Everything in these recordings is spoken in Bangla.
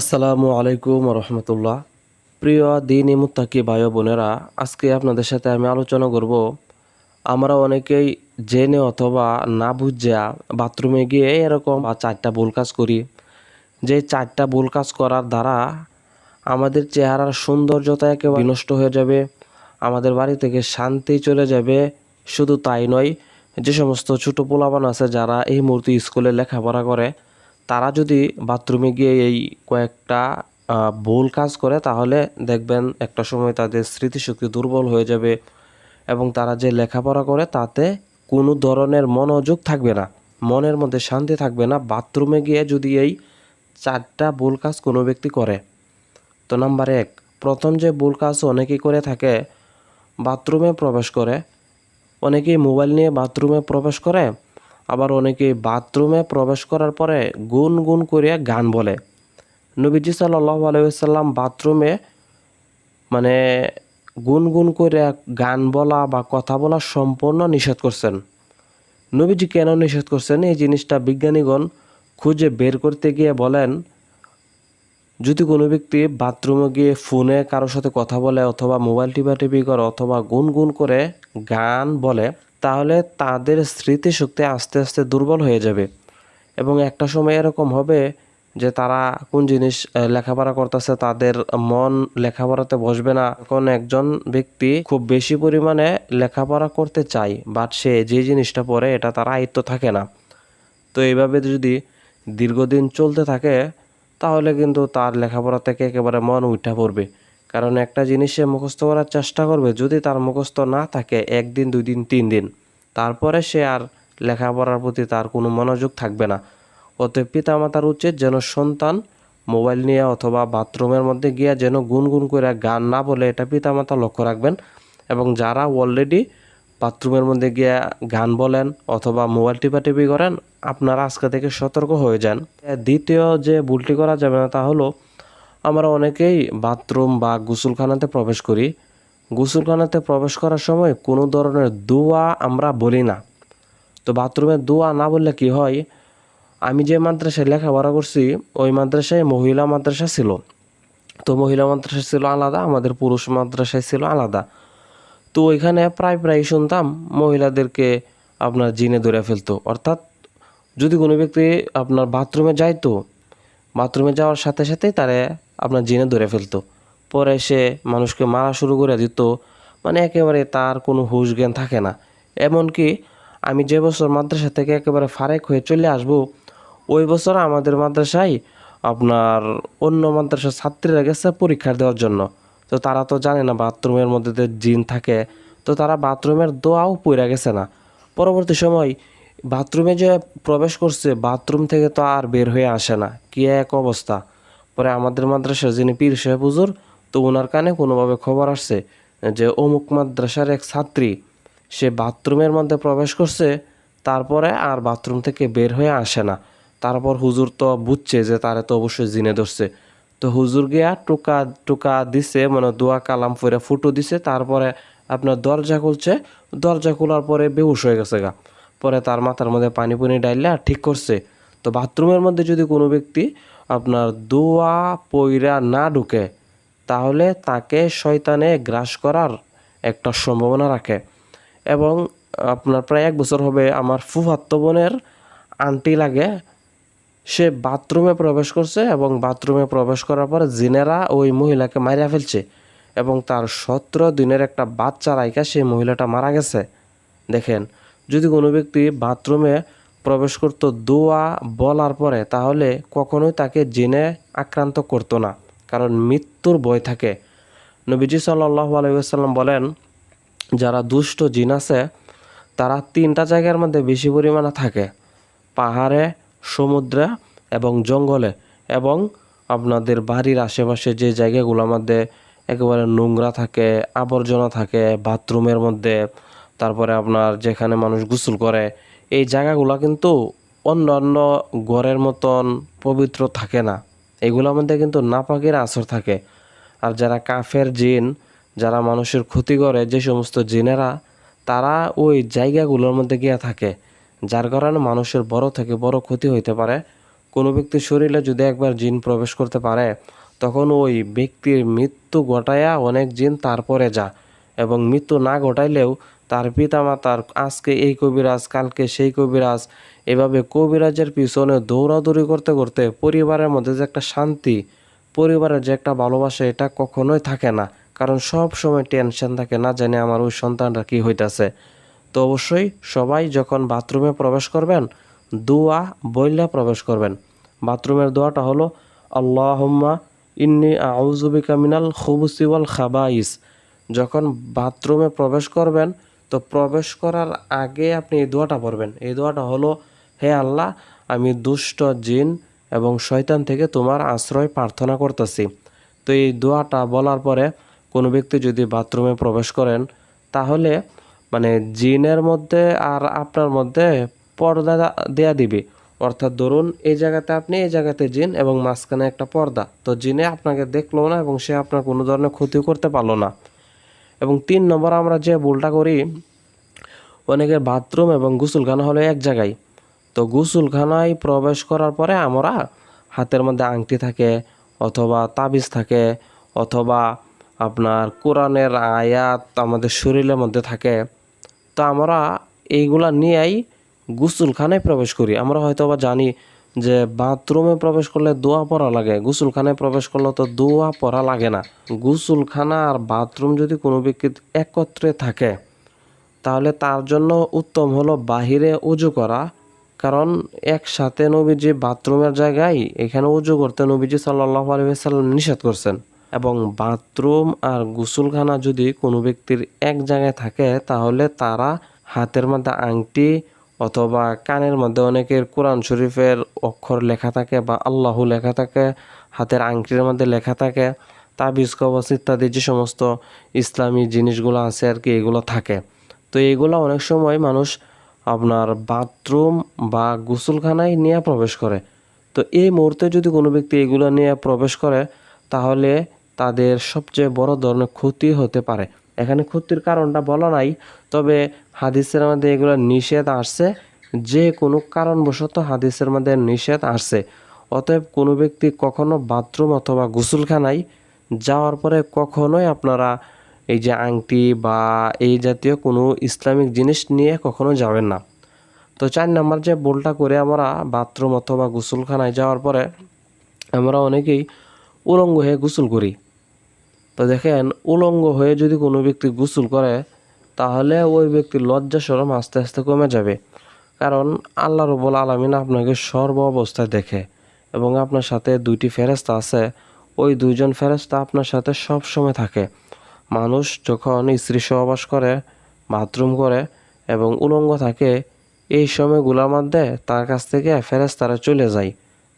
আসসালামু আলাইকুম রহমতুল্লাহ। প্রিয় দিন মুত্তাকি ভাই বোনেরা, আজকে আপনাদের সাথে আমি আলোচনা করব, আমরা অনেকেই জেনে অথবা না বুঝিয়া বাথরুমে গিয়ে এরকম চারটা ভুল কাজ করি। যে চারটা ভুল কাজ করার দ্বারা আমাদের চেহারার সৌন্দর্যতা একেবারে নষ্ট হয়ে যাবে, আমাদের বাড়ি থেকে শান্তি চলে যাবে। শুধু তাই নয়, যে সমস্ত ছোটো পোলাবান আছে যারা এই মুহূর্তে স্কুলে লেখাপড়া করে তারা যদি বাথরুমে গিয়ে এই কয়েকটা ভুল কাজ করে, তাহলে দেখবেন একটা সময় তাদের স্মৃতিশক্তি দুর্বল হয়ে যাবে এবং তারা যে লেখাপড়া করে তাতে কোনো ধরনের মনোযোগ থাকবে না, মনের মধ্যে শান্তি থাকবে না। বাথরুমে গিয়ে যদি এই চারটা ভুল কাজ কোনো ব্যক্তি করে, তো নাম্বার এক, প্রথম যে ভুল কাজ অনেকেই করে থাকে, বাথরুমে প্রবেশ করে, অনেকেই মোবাইল নিয়ে বাথরুমে প্রবেশ করে আবার অনেকে বাথরুমে প্রবেশ করার পরে গুন গুন করে গান বলে। নবীজি সাল্লাহ আলাইসাল্লাম বাথরুমে মানে গুনগুন করে গান বলা বা কথা বলা সম্পূর্ণ নিষেধ করছেন। নবীজি কেন নিষেধ করছেন? এই জিনিসটা বিজ্ঞানীগণ খুঁজে বের করতে গিয়ে বলেন, যদি কোনো ব্যক্তি বাথরুমে গিয়ে ফোনে কারোর সাথে কথা বলে অথবা মোবাইল টিপাটিপি করে অথবা গুনগুন করে গান বলে তাহলে তাদের স্মৃতিশক্তি আস্তে আস্তে দুর্বল হয়ে যাবে। এবং একটা সময় এরকম হবে যে তারা কোন জিনিস লেখাপড়া করতেছে তাদের মন লেখাপড়াতে বসবে না। এখন একজন ব্যক্তি খুব বেশি পরিমাণে লেখাপড়া করতে চায় বাট সে যে জিনিসটা পড়ে এটা তার আয়ত্ত থাকে না। তো এইভাবে যদি দীর্ঘদিন চলতে থাকে, তাহলে কিন্তু তার লেখাপড়া থেকে একেবারে মন উঠা পড়বে। কারণ একটা জিনিস মুখস্থ করার চেষ্টা করবে, যদি তার মুখস্থ না থাকে, একদিন দুই দিন তিন দিন, তারপরে সে আর লেখাপড়ার প্রতি তার কোনো মনোযোগ থাকবে না। অতএব পিতামাতার উচিত যেন সন্তান মোবাইল নিয়ে অথবা বাথরুমের মধ্যে গিয়ে যেন গুনগুন করে গান না বলে, এটা পিতামাতা লক্ষ্য রাখবেন। এবং যারা অলরেডি বাথরুমের মধ্যে গিয়ে গান বলেন অথবা মোবাইল টিপা টিপি করেন, আপনারা আজকে থেকে সতর্ক হয়ে যান। দ্বিতীয় যে ভুলটি করা যাবে না তা হলো আমরা অনেকেই বাথরুম বা গোসলখানাতে প্রবেশ করি। গোসলখানাতে প্রবেশ করার সময় কোনো ধরনের দোয়া আমরা বলি না। তো বাথরুমে দোয়া না বললে কি হয়? আমি যে মাদ্রাসায় লেখাপড়া করছি, ওই মাদ্রাসায় মহিলা মাদ্রাসা ছিল। তো মহিলা মাদ্রাসা ছিল আলাদা, আমাদের পুরুষ মাদ্রাসায় ছিল আলাদা। তো ওইখানে প্রায় প্রায় শুনতাম মহিলাদেরকে আপনার জিনে ধরে ফেলতো। অর্থাৎ যদি কোনো ব্যক্তি আপনার বাথরুমে যাইতো, বাথরুমে যাওয়ার সাথে সাথেই তারে আপনার জিনে ধরে ফেলতো। পরে সে মানুষকে মারা শুরু করে দিত। মানে একেবারে তার কোনো হুশ জ্ঞান থাকে না। এমনকি আমি যে বছর মাদ্রাসা থেকে একেবারে ফারেক হয়ে চলে আসব, ওই বছর আমাদের মাদ্রাসায় আপনার অন্য মাদ্রাসার ছাত্রীরা গেছে পরীক্ষা দেওয়ার জন্য। তো তারা তো জানে না বাথরুমের মধ্যে যে জিন থাকে। তো তারা বাথরুমের দোয়াও পইরা গেছে না। পরবর্তী সময় বাথরুমে যে প্রবেশ করছে, বাথরুম থেকে তো আর বের হয়ে আসে না। কী এক অবস্থা। পরে আমাদের মাদ্রাসার যিনি পীর সাহেব হুজুর, তো ওনার কানে কোনোভাবে খবর আসছে যে অমুক মাদ্রাসার এক ছাত্রী, সে বাথরুমের মধ্যে প্রবেশ করছে, তারপরে আর বাথরুম থেকে বের হয়ে আসে না। তারপর হুজুর তো বুঝছে যে তারে তো অবশ্যই জিনে ধরছে। তো হুজুর গিয়া টোকা টোকা দিছে মানে দোয়া কালাম ফিরে ফুটো দিছে, তারপরে আপনার দরজা খুলছে। দরজা খোলার পরে বেহুশ হয়ে গেছে গা। পরে তার মাথার মধ্যে পানি পুনি ডাইলা ঠিক করছে। তো বাথরুমের মধ্যে যদি কোনো ব্যক্তি আপনার দোয়া পইরা না ঢুকে, তাহলে তাকে শয়তানে গ্রাস করার একটা সম্ভাবনা রাখে। এবং আপনার প্রায় এক বছর হবে আমার ফুফাত্ত বোনের আন্টি লাগে, সে বাথরুমে প্রবেশ করছে এবং বাথরুমে প্রবেশ করার পর জিনেরা ওই মহিলাকে মারিয়া ফেলছে এবং তার সতেরো দিনের একটা বাচ্চা রাইকা সেই মহিলাটা মারা গেছে। দেখেন, যদি কোনো ব্যক্তি বাথরুমে প্রবেশ করতো দোয়া বলার পরে, তাহলে কখনোই তাকে জিনে আক্রান্ত করতো না, কারণ মৃত্যুর ভয় থাকে। নবীজি সাল্লাহ আলাইসাল্লাম বলেন, যারা দুষ্ট জিন আছে, তারা তিনটা জায়গার মধ্যে বেশি পরিমাণে থাকে, পাহাড়ে, সমুদ্রে এবং জঙ্গলে। এবং আপনাদের বাড়ির আশেপাশে যে জায়গাগুলোর মধ্যে একেবারে নোংরা থাকে, আবর্জনা থাকে, বাথরুমের মধ্যে, তারপরে আপনার যেখানে মানুষ গোসল করে এই জায়গাগুলো কিন্তু অন্য অন্য ঘরের মতন পবিত্র থাকে না। এগুলোর মধ্যে কিন্তু নাপাকের আসর থাকে। আর যারা কাফের জিন, যারা মানুষের ক্ষতি করে যে সমস্ত জিনেরা, তারা ওই জায়গাগুলোর মধ্যে গিয়ে থাকে, যার কারণে মানুষের বড় থেকে বড় ক্ষতি হইতে পারে। কোনো ব্যক্তির শরীরে যদি একবার জিন প্রবেশ করতে পারে, তখন ওই ব্যক্তির মৃত্যু ঘটায়া অনেক জিন তারপরে যা এবং মৃত্যু না ঘটাইলেও তার পিতামাতার আজকে এই কবিরাজ, কালকে সেই কবিরাজ, এভাবে কবিরাজের পিছনে দৌড়াদৌড়ি করতে করতে পরিবারের মধ্যে যে একটা শান্তি, পরিবারের যে একটা ভালোবাসা, এটা কখনোই থাকে না। কারণ সব সময় টেনশন থাকে, না জানে আমার ওই সন্তানটা কি হইতেছে। তো অবশ্যই সবাই যখন বাথরুমে প্রবেশ করবেন, দোয়া বইলা প্রবেশ করবেন। বাথরুমের দোয়াটা হলো, আল্লাহম্মা ইন্নি আউজুবিকা মিনাল খুবুসি ওয়াল খাবাইস। যখন বাথরুমে প্রবেশ করবেন তো প্রবেশ করার আগে আপনি এই দোয়াটা পড়বেন। এই দোয়াটা হলো, হে আল্লাহ, আমি দুষ্ট জিন এবং শয়তান থেকে তোমার আশ্রয় প্রার্থনা করতেছি। তো এই দোয়াটা বলার পরে কোনো ব্যক্তি যদি বাথরুমে প্রবেশ করেন, তাহলে মানে জিনের মধ্যে আর আপনার মধ্যে পর্দা দেয়া দিবে। অর্থাৎ ধরুন, এই জায়গাতে আপনি, এই জায়গাতে জিন এবং মাঝখানে একটা পর্দা। তো জিনে আপনাকে দেখল না এবং সে আপনার কোনো ধরনের ক্ষতি করতে পারল না। এবং তিন নম্বর আমরা যে ভুলটা করি, অনেকের বাথরুম এবং গোসলখানা হলো এক জায়গায়। তো গোসলখানায় প্রবেশ করার পরে আমরা হাতের মধ্যে আংটি থাকে, অথবা তাবিজ থাকে, অথবা আপনার কোরআনের আয়াত আমাদের শরীরের মধ্যে থাকে। তো আমরা এইগুলা নিয়েই গোসলখানায় প্রবেশ করি। আমরা হয়তো বা জানি যে বাথরুমে প্রবেশ করলে দোয়া পড়া লাগে, গোসলখানায় প্রবেশ করলে তো দোয়া পড়া লাগে না। গোসলখানা আর বাথরুম যদি কোনো ব্যক্তি একত্রে থাকে, তাহলে তার জন্য উত্তম হলো বাহিরে উজু করা। কারণ একসাথে নবীজি বাথরুমের জায়গায় এখানে উজু করতে নবীজি সাল্লাহ আলহিহাল্লাম নিষেধ করছেন। এবং বাথরুম আর গোসলখানা যদি কোনো ব্যক্তির এক জায়গায় থাকে, তাহলে তারা হাতের মধ্যে আংটি অথবা কানের মধ্যে অনেকের কোরআন শরীফের অক্ষর লেখা থাকে বা আল্লাহ লেখা থাকে, হাতের আংটির মধ্যে লেখা থাকে, তাবিজ কবচ ইত্যাদি যে সমস্ত ইসলামী জিনিসগুলো আছে আর কি, এগুলো থাকে। তো এগুলো অনেক সময় মানুষ আপনার বাথরুম বা গোসলখানায় নিয়ে প্রবেশ করে। তো এই মুহূর্তে যদি কোনো ব্যক্তি এগুলো নিয়ে প্রবেশ করে, তাহলে তাদের সবচেয়ে বড় ধরনের ক্ষতি হতে পারে। এখানে ক্ষতির কারণটা বলা নাই, তবে হাদিসের মধ্যে এগুলো নিষেধ আসছে, যে কোনো কারণবশত হাদিসের মধ্যে নিষেধ আসছে। অতএব কোনো ব্যক্তি কখনো বাথরুম অথবা গোসলখানায় যাওয়ার পরে কখনোই আপনারা এই যে আংটি বা এই জাতীয় কোনো ইসলামিক জিনিস নিয়ে কখনো যাবেন না। তো চার নাম্বার যে বোলটা করে আমরা বাথরুম অথবা গোসলখানায় যাওয়ার পরে আমরা অনেকেই উলঙ্গ হয়ে গোসল করি। তো দেখেন, উলঙ্গ হয়ে যদি কোনো ব্যক্তি গোসল করে, তাহলে ওই ব্যক্তির লজ্জা সরম আস্তে আস্তে কমে যাবে। কারণ আল্লাহ রবুল আলমিন আপনাকে সর্ব অবস্থায় দেখে এবং আপনার সাথে দুইটি ফেরেস্তা আছে। ওই দুইজন ফেরেস্তা আপনার সাথে সব সময় থাকে। মানুষ যখন স্ত্রী সহবাস করে, বাথরুম করে এবং উলঙ্গ থাকে, এই সময়গুলোর মধ্যে তার কাছ থেকে ফেরেস্তারা চলে যায়।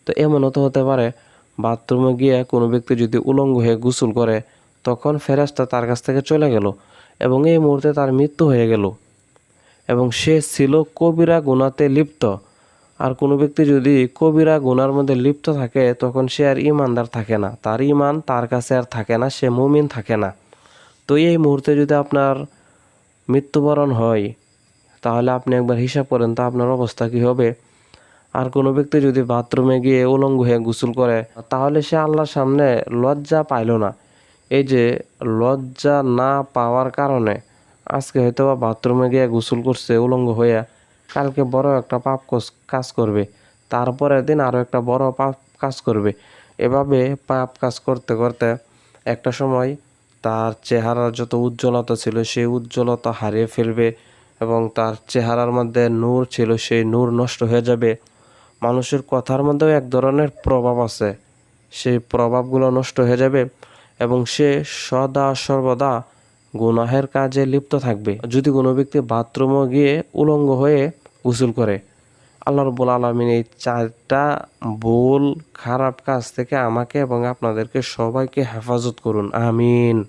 তো এমনও তো হতে পারে, বাথরুমে গিয়ে কোনো ব্যক্তি যদি উলঙ্গ হয়ে গোসল করে তখন ফেরেস্তা তার কাছ থেকে চলে গেল এবং এই মুহূর্তে তার মৃত্যু হয়ে গেল। এবং সে ছিল কবিরা গুণাতে লিপ্ত। আর কোনো ব্যক্তি যদি কবিরা গুনার মধ্যে লিপ্ত থাকে, তখন সে আর ইমানদার থাকে না। তার ইমান তার কাছে আর থাকে না, সে মুমিন থাকে না। তো এই মুহূর্তে যদি আপনার মৃত্যুবরণ হয়, তাহলে আপনি একবার হিসাব করেন তো আপনার অবস্থা কি হবে। আর কোনো ব্যক্তি যদি বাথরুমে গিয়ে উলঙ্গ হয়ে গোসল করে, তাহলে সে আল্লাহর সামনে লজ্জা পাইল না। এই যে লজ্জা না পাওয়ার কারণে আজকে হয়তো বা বাথরুমে গিয়ে গোসল করছে, উলঙ্গ হয়ে কালকে বড় একটা পাপ কাজ করবে, তারপরের দিন আরও একটা বড় পাপ কাজ করবে। এভাবে পাপ কাজ করতে করতে একটা সময় তার চেহারার যত উজ্জ্বলতা ছিল সেই উজ্জ্বলতা হারিয়ে ফেলবে এবং তার চেহারার মধ্যে নূর ছিল সেই নূর নষ্ট হয়ে যাবে। মানুষের কথার মধ্যেও এক ধরনের প্রভাব আছে। সেই প্রভাবগুলো নষ্ট হয়ে যাবে। এবং সে সদা সর্বদা গুনাহের কাজে লিপ্ত থাকবে। যদি কোনো ব্যক্তি বাথরুমে গিয়ে উলঙ্গ হয়ে গোসল করে, আল্লাহ রবুল আলমিন এই চারটা ভুল, খারাপ কাজ থেকে আমাকে এবং আপনাদেরকে সবাইকে হেফাজত করুন। আমিন।